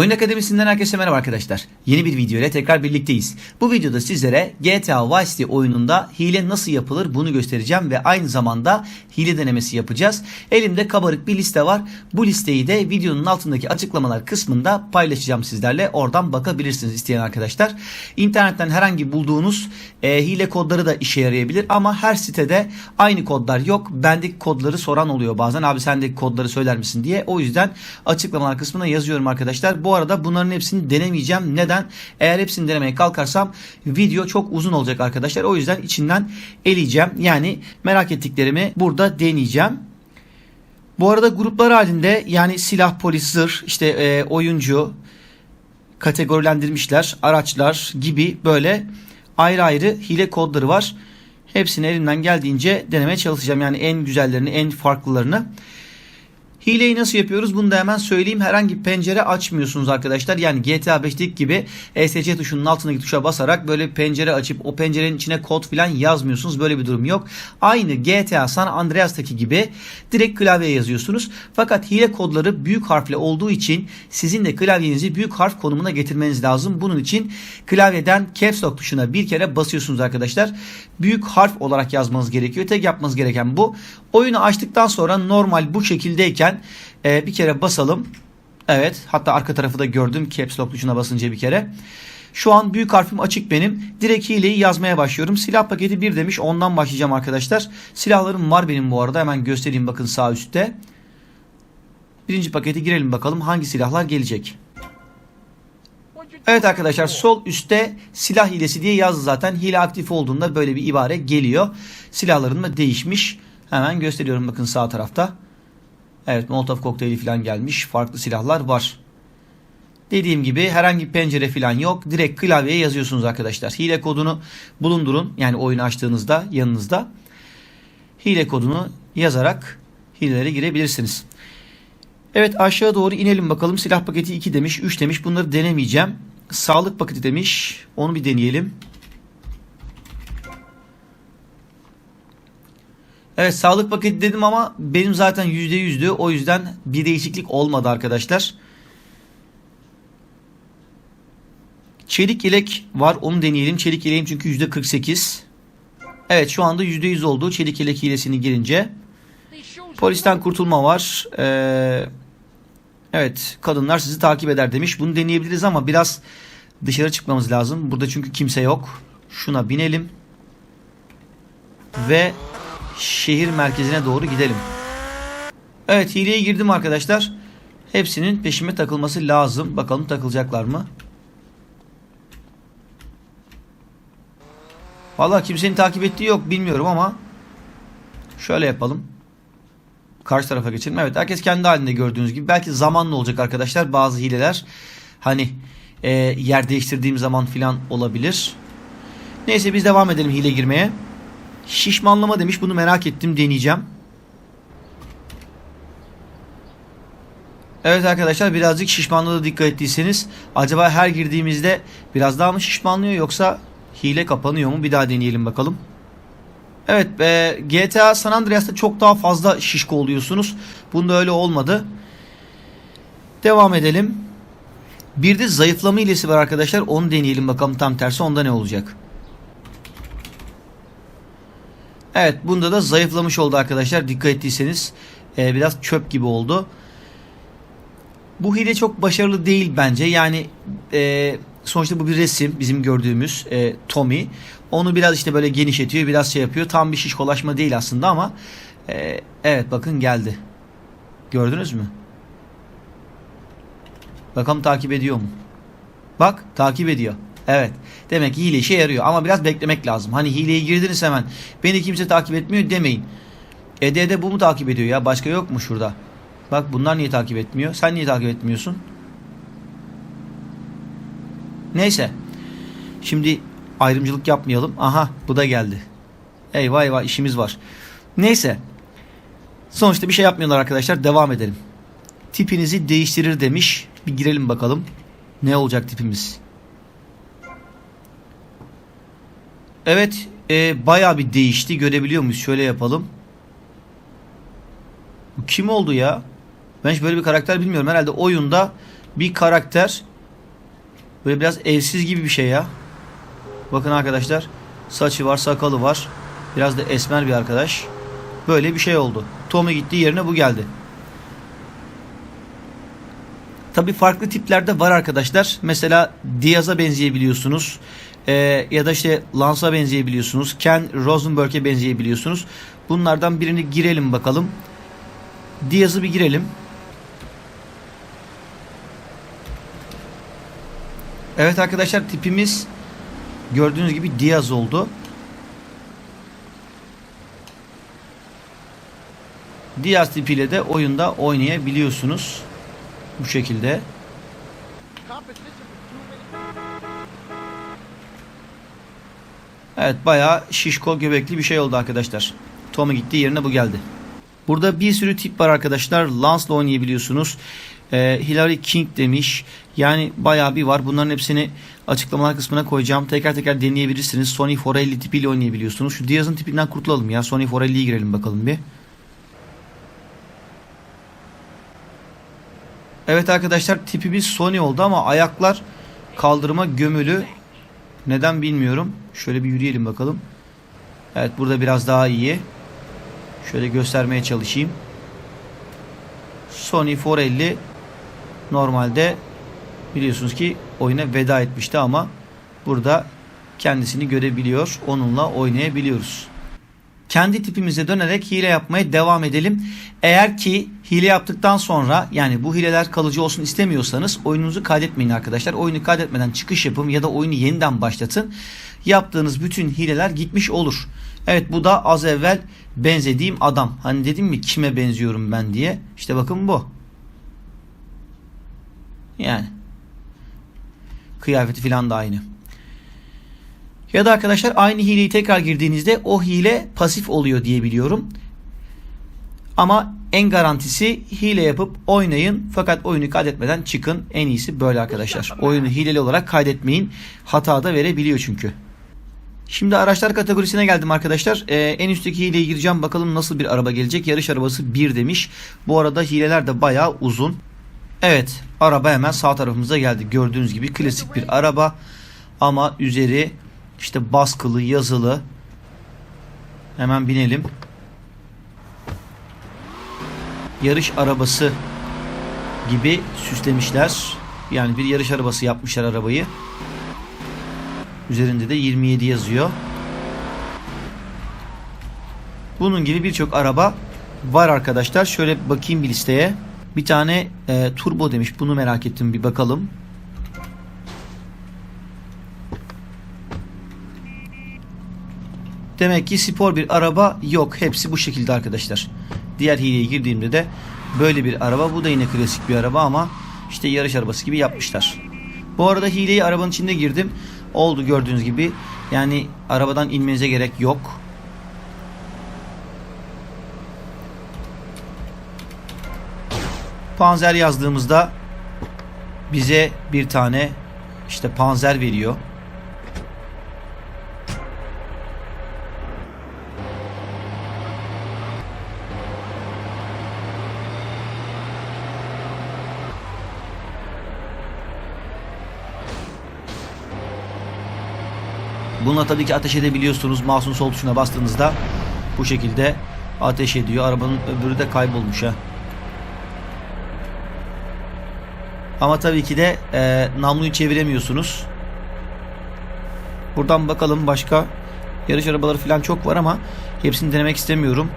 Oyun Akademisi'nden herkese merhaba arkadaşlar. Yeni bir video ile tekrar birlikteyiz. Bu videoda sizlere GTA Vice City oyununda hile nasıl yapılır bunu göstereceğim ve aynı zamanda hile denemesi yapacağız. Elimde kabarık bir liste var. Bu listeyi de videonun altındaki açıklamalar kısmında paylaşacağım sizlerle. Oradan bakabilirsiniz isteyen arkadaşlar. İnternetten herhangi bulduğunuz e, hile kodları da işe yarayabilir ama her sitede aynı kodlar yok. Bendeki kodları soran oluyor bazen. Abi sendeki kodları söyler misin diye. O yüzden açıklamalar kısmına yazıyorum arkadaşlar. Bu arada bunların hepsini denemeyeceğim. Neden? Eğer hepsini denemeye kalkarsam video çok uzun olacak arkadaşlar. O yüzden içinden eleyeceğim. Yani merak ettiklerimi burada deneyeceğim. Bu arada gruplar halinde yani silah, polis, zırh, işte e, oyuncu kategorilendirmişler. Araçlar gibi böyle ayrı ayrı hile kodları var. Hepsini elimden geldiğince denemeye çalışacağım. Yani en güzellerini, en farklılarını. Hileyi nasıl yapıyoruz bunu da hemen söyleyeyim. Herhangi bir pencere açmıyorsunuz arkadaşlar. Yani GTA 5'teki gibi ESC tuşunun altındaki tuşa basarak böyle bir pencere açıp o pencerenin içine kod falan yazmıyorsunuz. Böyle bir durum yok. Aynı GTA San Andreas'taki gibi direkt klavyeye yazıyorsunuz. Fakat hile kodları büyük harfle olduğu için sizin de klavyenizi büyük harf konumuna getirmeniz lazım. Bunun için klavyeden Caps Lock tuşuna bir kere basıyorsunuz arkadaşlar. Büyük harf olarak yazmanız gerekiyor. Tek yapmanız gereken bu. Oyunu açtıktan sonra normal bu şekildeyken e, bir kere basalım. Evet hatta arka tarafı da gördüm Caps Lock tuşuna basınca bir kere. Şu an büyük harfim açık benim. Direkt hileyi yazmaya başlıyorum. Silah paketi 1 demiş. Ondan başlayacağım arkadaşlar. Silahlarım var benim bu arada. Hemen göstereyim bakın sağ üstte. Birinci paketi girelim bakalım hangi silahlar gelecek. Evet arkadaşlar sol üstte silah hilesi diye yazdı zaten. Hile aktif olduğunda böyle bir ibare geliyor. Silahların da değişmiş. Hemen gösteriyorum bakın sağ tarafta. Evet Molotov kokteyli falan gelmiş. Farklı silahlar var. Dediğim gibi herhangi bir pencere falan yok. Direkt klavyeye yazıyorsunuz arkadaşlar. Hile kodunu bulundurun. Yani oyunu açtığınızda yanınızda. Hile kodunu yazarak hilelere girebilirsiniz. Evet aşağı doğru inelim bakalım. Silah paketi 2 demiş, 3 demiş. Bunları denemeyeceğim. Sağlık paketi demiş. Onu bir deneyelim. Evet sağlık paketi dedim ama benim zaten %100'dü. O yüzden bir değişiklik olmadı arkadaşlar. Çelik yelek var. Onu deneyelim. Çelik yeleğim çünkü %48. Evet şu anda %100 oldu. Çelik yelek hilesini girince. Polisten kurtulma var. Ee, evet kadınlar sizi takip eder demiş. Bunu deneyebiliriz ama biraz dışarı çıkmamız lazım. Burada çünkü kimse yok. Şuna binelim. Ve şehir merkezine doğru gidelim. Evet hileye girdim arkadaşlar. Hepsinin peşime takılması lazım. Bakalım takılacaklar mı? Valla kimsenin takip ettiği yok bilmiyorum ama şöyle yapalım. Karşı tarafa geçelim. Evet herkes kendi halinde gördüğünüz gibi. Belki zamanla olacak arkadaşlar bazı hileler. Hani e, yer değiştirdiğim zaman filan olabilir. Neyse biz devam edelim hile girmeye. Şişmanlama demiş. Bunu merak ettim. Deneyeceğim. Evet arkadaşlar birazcık şişmanlığa dikkat ettiyseniz acaba her girdiğimizde biraz daha mı şişmanlıyor yoksa hile kapanıyor mu? Bir daha deneyelim bakalım. Evet e, GTA San Andreas'ta çok daha fazla şişko oluyorsunuz. Bunda öyle olmadı. Devam edelim. Bir de zayıflama hilesi var arkadaşlar. Onu deneyelim bakalım tam tersi onda ne olacak. Evet bunda da zayıflamış oldu arkadaşlar. Dikkat ettiyseniz e, biraz çöp gibi oldu. Bu hile çok başarılı değil bence. Yani e, sonuçta bu bir resim bizim gördüğümüz e, Tommy. Onu biraz işte böyle genişletiyor biraz şey yapıyor. Tam bir şişkolaşma değil aslında ama e, evet bakın geldi. Gördünüz mü? Bakalım takip ediyor mu? Bak takip ediyor. Evet. Demek ki hile işe yarıyor. Ama biraz beklemek lazım. Hani hileye girdiniz hemen. Beni kimse takip etmiyor demeyin. ED'de bu mu takip ediyor ya? Başka yok mu şurada? Bak bunlar niye takip etmiyor? Sen niye takip etmiyorsun? Neyse. Şimdi ayrımcılık yapmayalım. Aha bu da geldi. Eyvah eyvah işimiz var. Neyse. Sonuçta bir şey yapmıyorlar arkadaşlar. Devam edelim. Tipinizi değiştirir demiş. Bir girelim bakalım. Ne olacak tipimiz? Evet e, bayağı bir değişti. Görebiliyor muyuz? Şöyle yapalım. Bu kim oldu ya? Ben hiç böyle bir karakter bilmiyorum. Herhalde oyunda bir karakter. Böyle biraz evsiz gibi bir şey ya. Bakın arkadaşlar. Saçı var, sakalı var. Biraz da esmer bir arkadaş. Böyle bir şey oldu. Tommy gitti yerine bu geldi. Tabi farklı tiplerde var arkadaşlar. Mesela Diaz'a benzeyebiliyorsunuz. Ee, ya da işte Lance'a benzeyebiliyorsunuz. Ken Rosenberg'e benzeyebiliyorsunuz. Bunlardan birini girelim bakalım. Diaz'ı bir girelim. Evet arkadaşlar tipimiz gördüğünüz gibi Diaz oldu. Diaz tipiyle de oyunda oynayabiliyorsunuz. Bu şekilde. Evet bayağı şişko göbekli bir şey oldu arkadaşlar. Tommy gitti yerine bu geldi. Burada bir sürü tip var arkadaşlar. Lance'la oynayabiliyorsunuz. Ee, Hillary King demiş. Yani bayağı bir var. Bunların hepsini açıklamalar kısmına koyacağım. Tekrar tekrar deneyebilirsiniz. Sony 450 tipiyle oynayabiliyorsunuz. Şu Diaz'ın tipinden kurtulalım ya. Sony 450'ye girelim bakalım bir. Evet arkadaşlar tipimiz Sony oldu ama ayaklar kaldırıma gömülü. Neden bilmiyorum. Şöyle bir yürüyelim bakalım. Evet burada biraz daha iyi. Şöyle göstermeye çalışayım. Sony 450 normalde biliyorsunuz ki oyuna veda etmişti ama burada kendisini görebiliyor. Onunla oynayabiliyoruz. Kendi tipimize dönerek hile yapmaya devam edelim. Eğer ki hile yaptıktan sonra yani bu hileler kalıcı olsun istemiyorsanız oyununuzu kaydetmeyin arkadaşlar. Oyunu kaydetmeden çıkış yapın ya da oyunu yeniden başlatın. Yaptığınız bütün hileler gitmiş olur. Evet bu da az evvel benzediğim adam. Hani dedim mi kime benziyorum ben diye. İşte bakın bu. Yani. Kıyafeti falan da aynı. Ya da arkadaşlar aynı hileyi tekrar girdiğinizde o hile pasif oluyor diye biliyorum. Ama en garantisi hile yapıp oynayın fakat oyunu kaydetmeden çıkın. En iyisi böyle arkadaşlar. Oyunu hileli olarak kaydetmeyin. Hata da verebiliyor çünkü. Şimdi araçlar kategorisine geldim arkadaşlar. Ee, en üstteki hileye gireceğim. Bakalım nasıl bir araba gelecek. Yarış arabası 1 demiş. Bu arada hileler de bayağı uzun. Evet. Araba hemen sağ tarafımıza geldi. Gördüğünüz gibi klasik bir araba. Ama üzeri işte baskılı, yazılı. Hemen binelim. Yarış arabası gibi süslemişler. Yani bir yarış arabası yapmışlar arabayı. Üzerinde de 27 yazıyor. Bunun gibi birçok araba var arkadaşlar. Şöyle bakayım bir listeye. Bir tane e, turbo demiş. Bunu merak ettim bir bakalım. Demek ki spor bir araba yok. Hepsi bu şekilde arkadaşlar. Diğer hileye girdiğimde de böyle bir araba. Bu da yine klasik bir araba ama işte yarış arabası gibi yapmışlar. Bu arada hileyi arabanın içinde girdim. Oldu gördüğünüz gibi. Yani arabadan inmenize gerek yok. Panzer yazdığımızda bize bir tane işte panzer veriyor. Bununla tabii ki ateş edebiliyorsunuz. Mouse'un sol tuşuna bastığınızda bu şekilde ateş ediyor. Arabanın öbürü de kaybolmuş ha. Ama tabii ki de e, namluyu çeviremiyorsunuz. Buradan bakalım başka yarış arabaları falan çok var ama hepsini denemek istemiyorum.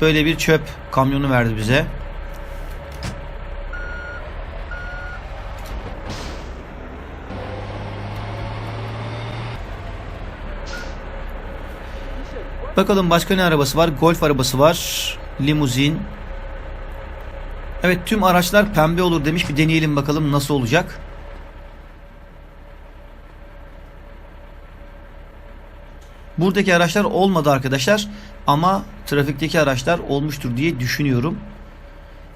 Böyle bir çöp kamyonu verdi bize. Bakalım başka ne arabası var? Golf arabası var. Limuzin. Evet tüm araçlar pembe olur demiş. Bir deneyelim bakalım nasıl olacak. Buradaki araçlar olmadı arkadaşlar. Ama trafikteki araçlar olmuştur diye düşünüyorum.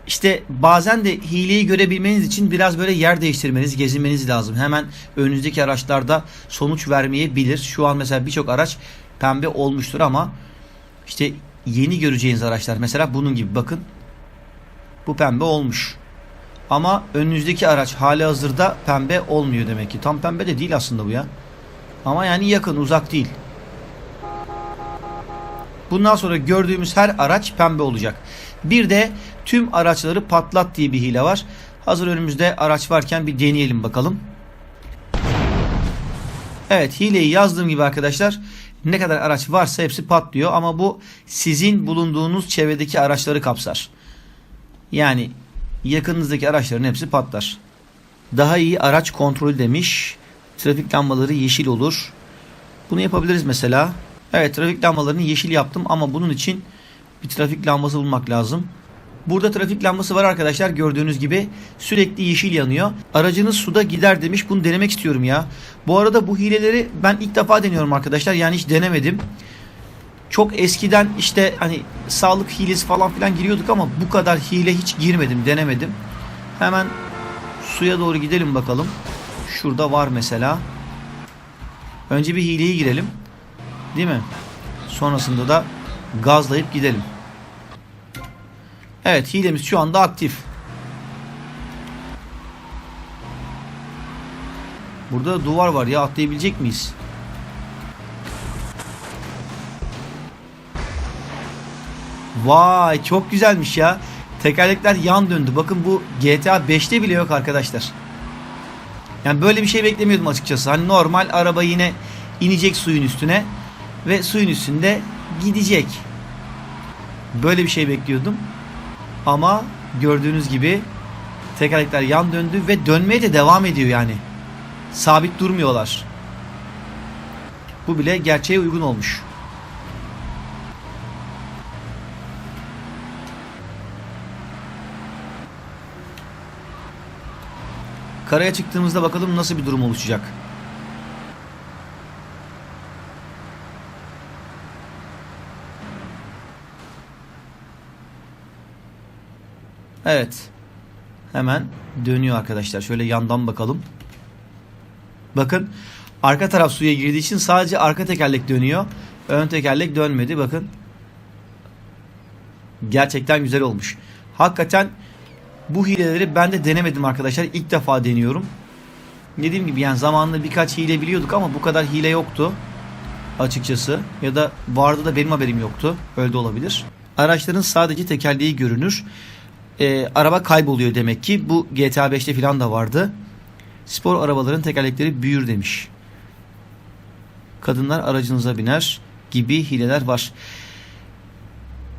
İşte bazen de hileyi görebilmeniz için biraz böyle yer değiştirmeniz, gezinmeniz lazım. Hemen önünüzdeki araçlarda sonuç vermeyebilir. Şu an mesela birçok araç pembe olmuştur ama işte yeni göreceğiniz araçlar. Mesela bunun gibi bakın. Bu pembe olmuş. Ama önünüzdeki araç hali hazırda pembe olmuyor demek ki. Tam pembe de değil aslında bu ya. Ama yani yakın uzak değil. Bundan sonra gördüğümüz her araç pembe olacak. Bir de tüm araçları patlat diye bir hile var. Hazır önümüzde araç varken bir deneyelim bakalım. Evet hileyi yazdığım gibi arkadaşlar ne kadar araç varsa hepsi patlıyor ama bu sizin bulunduğunuz çevredeki araçları kapsar. Yani yakınınızdaki araçların hepsi patlar. Daha iyi araç kontrolü demiş. Trafik lambaları yeşil olur. Bunu yapabiliriz mesela. Evet trafik lambalarını yeşil yaptım ama bunun için bir trafik lambası bulmak lazım. Burada trafik lambası var arkadaşlar gördüğünüz gibi sürekli yeşil yanıyor. Aracınız suda gider demiş bunu denemek istiyorum ya. Bu arada bu hileleri ben ilk defa deniyorum arkadaşlar yani hiç denemedim. Çok eskiden işte hani sağlık hilesi falan filan giriyorduk ama bu kadar hile hiç girmedim denemedim. Hemen suya doğru gidelim bakalım. Şurada var mesela. Önce bir hileye girelim. Değil mi? Sonrasında da gazlayıp gidelim. Evet hilemiz şu anda aktif. Burada duvar var ya atlayabilecek miyiz? Vay çok güzelmiş ya. Tekerlekler yan döndü. Bakın bu GTA 5'te bile yok arkadaşlar. Yani böyle bir şey beklemiyordum açıkçası. Hani normal araba yine inecek suyun üstüne ve suyun üstünde gidecek. Böyle bir şey bekliyordum. Ama gördüğünüz gibi tekerlekler yan döndü ve dönmeye de devam ediyor yani. Sabit durmuyorlar. Bu bile gerçeğe uygun olmuş. Karaya çıktığımızda bakalım nasıl bir durum oluşacak. Evet. Hemen dönüyor arkadaşlar. Şöyle yandan bakalım. Bakın arka taraf suya girdiği için sadece arka tekerlek dönüyor. Ön tekerlek dönmedi. Bakın. Gerçekten güzel olmuş. Hakikaten bu hileleri ben de denemedim arkadaşlar. İlk defa deniyorum. Dediğim gibi yani zamanında birkaç hile biliyorduk ama bu kadar hile yoktu. Açıkçası. Ya da vardı da benim haberim yoktu. Öyle de olabilir. Araçların sadece tekerleği görünür. Ee, araba kayboluyor demek ki. Bu GTA 5'te falan da vardı. Spor arabaların tekerlekleri büyür demiş. Kadınlar aracınıza biner gibi hileler var.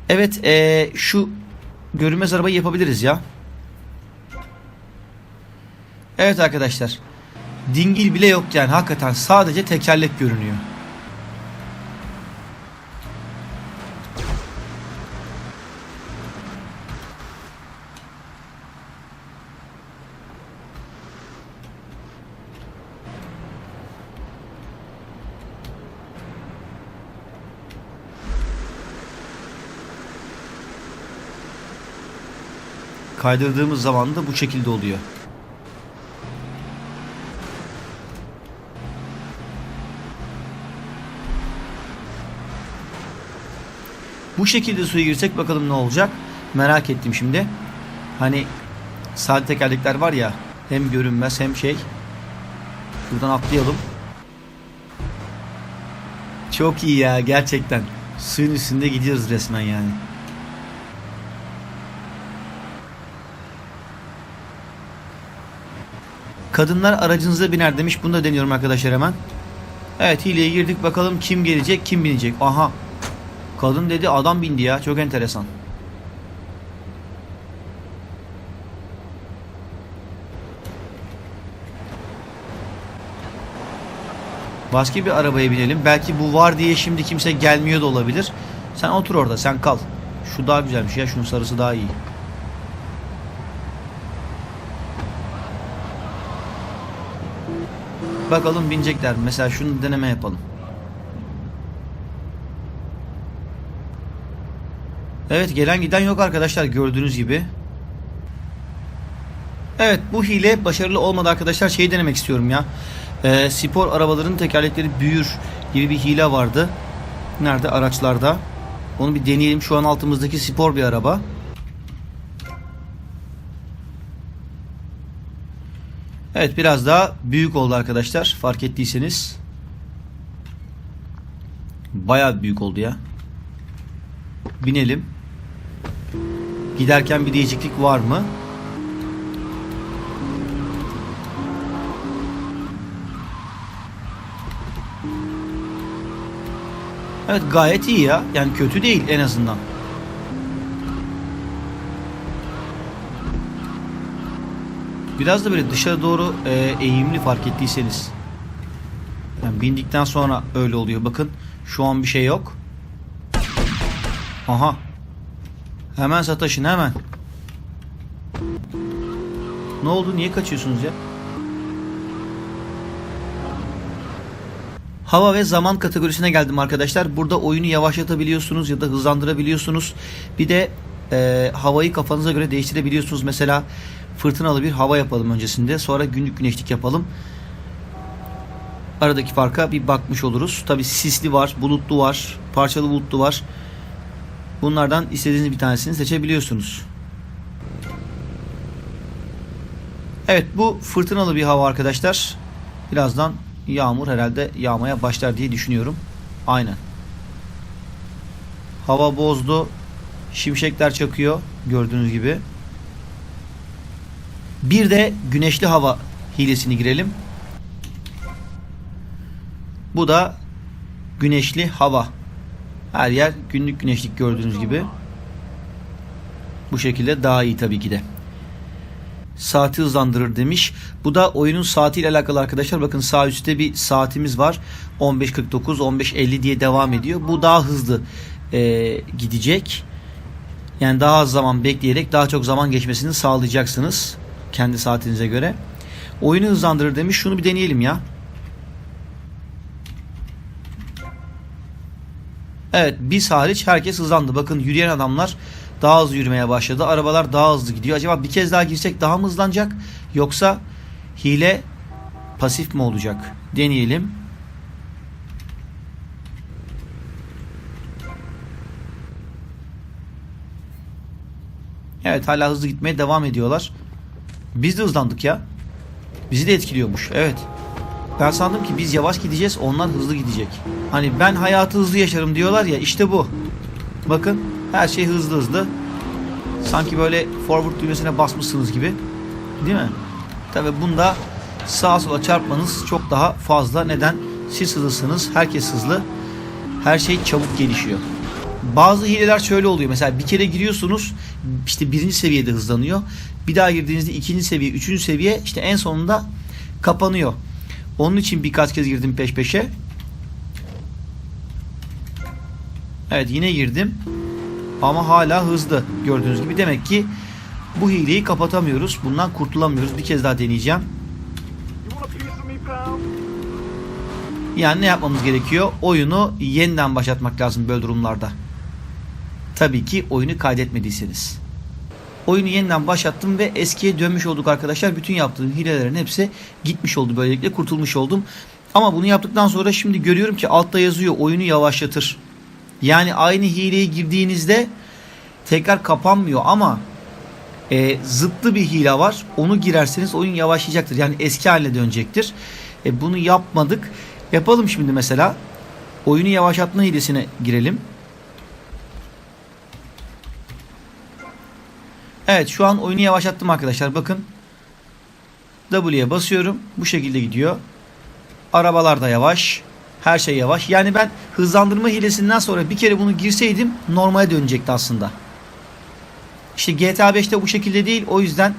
Evet ee, şu görünmez arabayı yapabiliriz ya. Evet arkadaşlar. Dingil bile yok yani hakikaten sadece tekerlek görünüyor. Kaydırdığımız zaman da bu şekilde oluyor. Bu şekilde suya girsek bakalım ne olacak. Merak ettim şimdi. Hani sade tekerlekler var ya hem görünmez hem şey. Şuradan atlayalım. Çok iyi ya gerçekten. Suyun üstünde gidiyoruz resmen yani. Kadınlar aracınıza biner demiş. Bunu da deniyorum arkadaşlar hemen. Evet hileye girdik bakalım kim gelecek kim binecek. Aha Kadın dedi adam bindi ya. Çok enteresan. Başka bir arabaya binelim. Belki bu var diye şimdi kimse gelmiyor da olabilir. Sen otur orada sen kal. Şu daha güzelmiş ya. Şunun sarısı daha iyi. Bakalım binecekler. Mesela şunu deneme yapalım. Evet gelen giden yok arkadaşlar gördüğünüz gibi. Evet bu hile başarılı olmadı arkadaşlar. Şeyi denemek istiyorum ya. Ee, spor arabaların tekerlekleri büyür gibi bir hile vardı. Nerede? Araçlarda. Onu bir deneyelim. Şu an altımızdaki spor bir araba. Evet biraz daha büyük oldu arkadaşlar. Fark ettiyseniz. Bayağı büyük oldu ya. Binelim. Giderken bir değişiklik var mı? Evet gayet iyi ya. Yani kötü değil en azından. Biraz da böyle dışarı doğru e, eğimli fark ettiyseniz. Yani bindikten sonra öyle oluyor. Bakın şu an bir şey yok. Aha. Hemen sataşın hemen. Ne oldu? Niye kaçıyorsunuz ya? Hava ve zaman kategorisine geldim arkadaşlar. Burada oyunu yavaşlatabiliyorsunuz ya da hızlandırabiliyorsunuz. Bir de e, havayı kafanıza göre değiştirebiliyorsunuz. Mesela fırtınalı bir hava yapalım öncesinde. Sonra günlük güneşlik yapalım. Aradaki farka bir bakmış oluruz. Tabi sisli var, bulutlu var, parçalı bulutlu var. Bunlardan istediğiniz bir tanesini seçebiliyorsunuz. Evet bu fırtınalı bir hava arkadaşlar. Birazdan yağmur herhalde yağmaya başlar diye düşünüyorum. Aynen. Hava bozdu. Şimşekler çakıyor gördüğünüz gibi. Bir de güneşli hava hilesini girelim. Bu da güneşli hava. Her yer günlük güneşlik gördüğünüz gibi. Bu şekilde daha iyi tabii ki de. Saati hızlandırır demiş. Bu da oyunun saatiyle alakalı arkadaşlar. Bakın sağ üstte bir saatimiz var. 15.49, 15.50 diye devam ediyor. Bu daha hızlı e, gidecek. Yani daha az zaman bekleyerek daha çok zaman geçmesini sağlayacaksınız. Kendi saatinize göre. Oyunu hızlandırır demiş. Şunu bir deneyelim ya. Evet biz hariç herkes hızlandı. Bakın yürüyen adamlar daha hızlı yürümeye başladı. Arabalar daha hızlı gidiyor. Acaba bir kez daha girsek daha mı hızlanacak? Yoksa hile pasif mi olacak? Deneyelim. Evet hala hızlı gitmeye devam ediyorlar. Biz de hızlandık ya. Bizi de etkiliyormuş. Evet. Ben sandım ki biz yavaş gideceğiz onlar hızlı gidecek. Hani ben hayatı hızlı yaşarım diyorlar ya işte bu. Bakın her şey hızlı hızlı. Sanki böyle forward düğmesine basmışsınız gibi. Değil mi? Tabi bunda sağa sola çarpmanız çok daha fazla. Neden? Siz hızlısınız. Herkes hızlı. Her şey çabuk gelişiyor. Bazı hileler şöyle oluyor. Mesela bir kere giriyorsunuz işte birinci seviyede hızlanıyor. Bir daha girdiğinizde ikinci seviye, üçüncü seviye işte en sonunda kapanıyor. Onun için birkaç kez girdim peş peşe. Evet yine girdim. Ama hala hızlı gördüğünüz gibi. Demek ki bu hileyi kapatamıyoruz. Bundan kurtulamıyoruz. Bir kez daha deneyeceğim. Yani ne yapmamız gerekiyor? Oyunu yeniden başlatmak lazım böyle durumlarda. Tabii ki oyunu kaydetmediyseniz. Oyunu yeniden başlattım ve eskiye dönmüş olduk arkadaşlar. Bütün yaptığım hilelerin hepsi gitmiş oldu. Böylelikle kurtulmuş oldum. Ama bunu yaptıktan sonra şimdi görüyorum ki altta yazıyor oyunu yavaşlatır. Yani aynı hileye girdiğinizde tekrar kapanmıyor ama e, zıttı bir hile var. Onu girerseniz oyun yavaşlayacaktır. Yani eski haline dönecektir. E, bunu yapmadık. Yapalım şimdi mesela. Oyunu yavaşlatma hilesine girelim. Evet şu an oyunu yavaşlattım arkadaşlar. Bakın. W'ye basıyorum. Bu şekilde gidiyor. Arabalar da yavaş. Her şey yavaş. Yani ben hızlandırma hilesinden sonra bir kere bunu girseydim normale dönecekti aslında. İşte GTA 5'te bu şekilde değil. O yüzden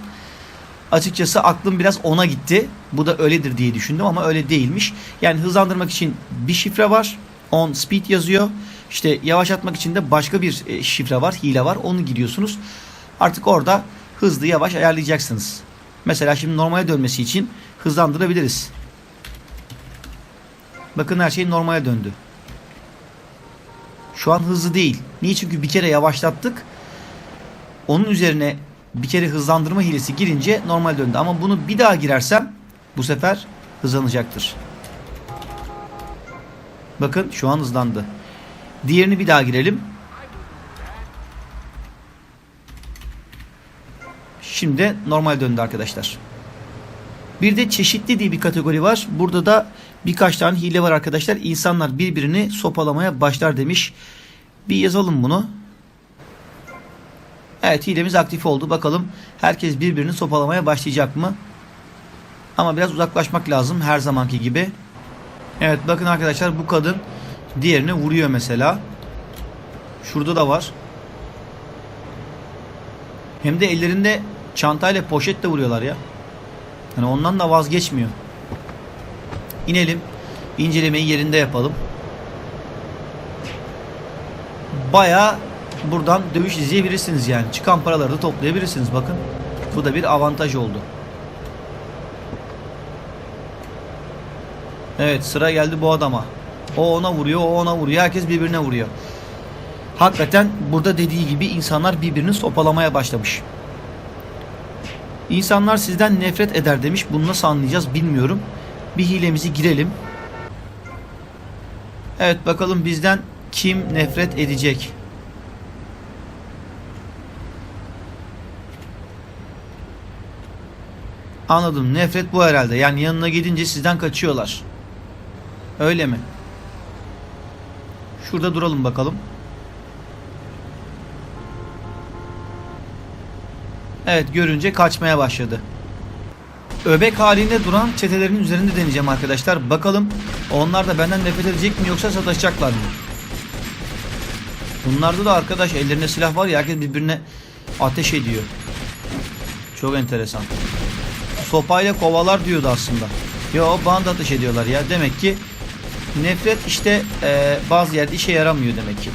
açıkçası aklım biraz ona gitti. Bu da öyledir diye düşündüm ama öyle değilmiş. Yani hızlandırmak için bir şifre var. On speed yazıyor. İşte yavaşlatmak için de başka bir e, şifre var, hile var. Onu giriyorsunuz. Artık orada hızlı yavaş ayarlayacaksınız. Mesela şimdi normale dönmesi için hızlandırabiliriz. Bakın her şey normale döndü. Şu an hızlı değil. Niye? Çünkü bir kere yavaşlattık. Onun üzerine bir kere hızlandırma hilesi girince normal döndü. Ama bunu bir daha girersem bu sefer hızlanacaktır. Bakın şu an hızlandı. Diğerini bir daha girelim. Şimdi normal döndü arkadaşlar. Bir de çeşitli diye bir kategori var. Burada da birkaç tane hile var arkadaşlar. İnsanlar birbirini sopalamaya başlar demiş. Bir yazalım bunu. Evet hilemiz aktif oldu. Bakalım herkes birbirini sopalamaya başlayacak mı? Ama biraz uzaklaşmak lazım her zamanki gibi. Evet bakın arkadaşlar bu kadın diğerini vuruyor mesela. Şurada da var. Hem de ellerinde çantayla poşetle vuruyorlar ya. Yani ondan da vazgeçmiyor. İnelim. İncelemeyi yerinde yapalım. Baya buradan dövüş izleyebilirsiniz yani. Çıkan paraları da toplayabilirsiniz bakın. Bu da bir avantaj oldu. Evet sıra geldi bu adama. O ona vuruyor, o ona vuruyor. Herkes birbirine vuruyor. Hakikaten burada dediği gibi insanlar birbirini sopalamaya başlamış. İnsanlar sizden nefret eder demiş. Bunu nasıl anlayacağız bilmiyorum. Bir hilemizi girelim. Evet bakalım bizden kim nefret edecek? Anladım. Nefret bu herhalde. Yani yanına gidince sizden kaçıyorlar. Öyle mi? Şurada duralım bakalım. Evet görünce kaçmaya başladı. Öbek halinde duran çetelerin üzerinde deneyeceğim arkadaşlar. Bakalım onlar da benden nefret edecek mi yoksa sataşacaklar mı? Bunlarda da arkadaş ellerinde silah var ya herkes birbirine ateş ediyor. Çok enteresan. Sopayla kovalar diyordu aslında. Yo bana da ateş ediyorlar ya. Demek ki nefret işte e, bazı yerde işe yaramıyor demek ki.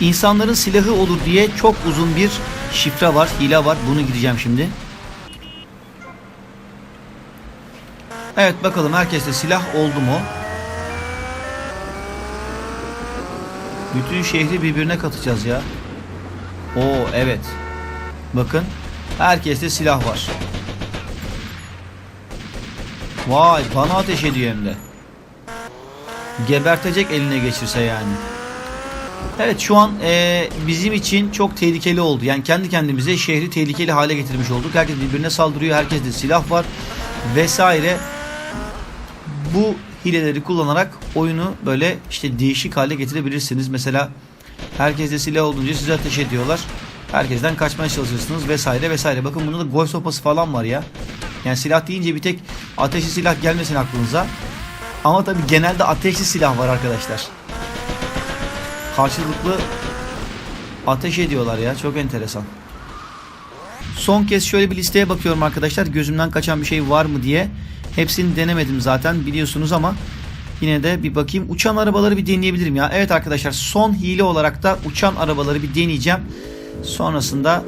İnsanların silahı olur diye çok uzun bir şifre var, hile var. Bunu gideceğim şimdi. Evet bakalım herkeste silah oldu mu? Bütün şehri birbirine katacağız ya. Oo evet. Bakın herkeste silah var. Vay bana ateş ediyor hem de. Gebertecek eline geçirse yani. Evet şu an e, bizim için çok tehlikeli oldu. Yani kendi kendimize şehri tehlikeli hale getirmiş olduk. Herkes birbirine saldırıyor. Herkeste silah var vesaire. Bu hileleri kullanarak oyunu böyle işte değişik hale getirebilirsiniz. Mesela herkeste silah olunca size ateş ediyorlar. Herkesten kaçmaya çalışırsınız vesaire vesaire. Bakın bunda da golf sopası falan var ya. Yani silah deyince bir tek ateşli silah gelmesin aklınıza. Ama tabi genelde ateşli silah var arkadaşlar karşılıklı ateş ediyorlar ya. Çok enteresan. Son kez şöyle bir listeye bakıyorum arkadaşlar. Gözümden kaçan bir şey var mı diye. Hepsini denemedim zaten biliyorsunuz ama yine de bir bakayım. Uçan arabaları bir deneyebilirim ya. Evet arkadaşlar son hile olarak da uçan arabaları bir deneyeceğim. Sonrasında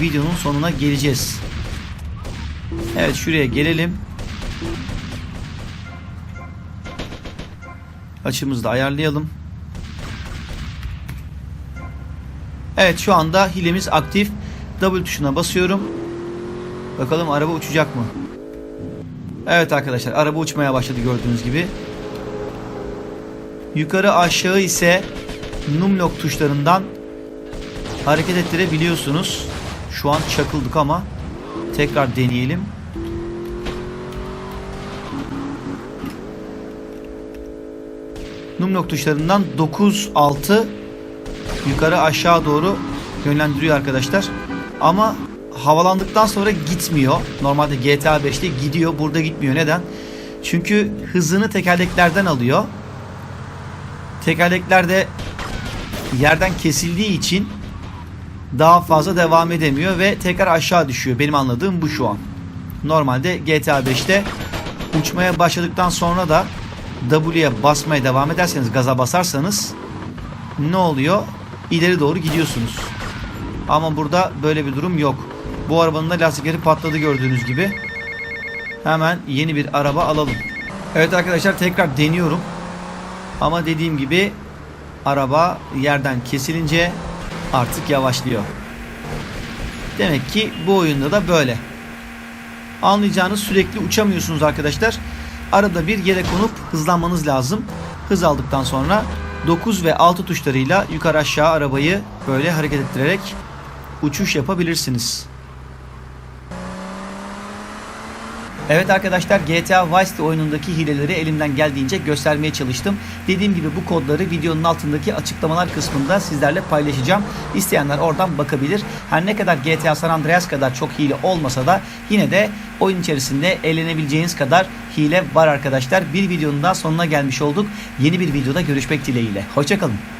videonun sonuna geleceğiz. Evet şuraya gelelim. Açımızı da ayarlayalım. Evet şu anda hilemiz aktif. W tuşuna basıyorum. Bakalım araba uçacak mı? Evet arkadaşlar araba uçmaya başladı gördüğünüz gibi. Yukarı aşağı ise numlock tuşlarından hareket ettirebiliyorsunuz. Şu an çakıldık ama tekrar deneyelim. Numlock tuşlarından 9 6 yukarı aşağı doğru yönlendiriyor arkadaşlar. Ama havalandıktan sonra gitmiyor. Normalde GTA 5'te gidiyor. Burada gitmiyor. Neden? Çünkü hızını tekerleklerden alıyor. Tekerlekler de yerden kesildiği için daha fazla devam edemiyor ve tekrar aşağı düşüyor. Benim anladığım bu şu an. Normalde GTA 5'te uçmaya başladıktan sonra da W'ye basmaya devam ederseniz gaza basarsanız ne oluyor? İleri doğru gidiyorsunuz. Ama burada böyle bir durum yok. Bu arabanın da lastikleri patladı gördüğünüz gibi. Hemen yeni bir araba alalım. Evet arkadaşlar tekrar deniyorum. Ama dediğim gibi araba yerden kesilince artık yavaşlıyor. Demek ki bu oyunda da böyle. Anlayacağınız sürekli uçamıyorsunuz arkadaşlar. Arada bir yere konup hızlanmanız lazım. Hız aldıktan sonra 9 ve 6 tuşlarıyla yukarı aşağı arabayı böyle hareket ettirerek uçuş yapabilirsiniz. Evet arkadaşlar GTA Vice City oyunundaki hileleri elimden geldiğince göstermeye çalıştım. Dediğim gibi bu kodları videonun altındaki açıklamalar kısmında sizlerle paylaşacağım. İsteyenler oradan bakabilir. Her ne kadar GTA San Andreas kadar çok hile olmasa da yine de oyun içerisinde eğlenebileceğiniz kadar hile var arkadaşlar. Bir videonun daha sonuna gelmiş olduk. Yeni bir videoda görüşmek dileğiyle. Hoşçakalın.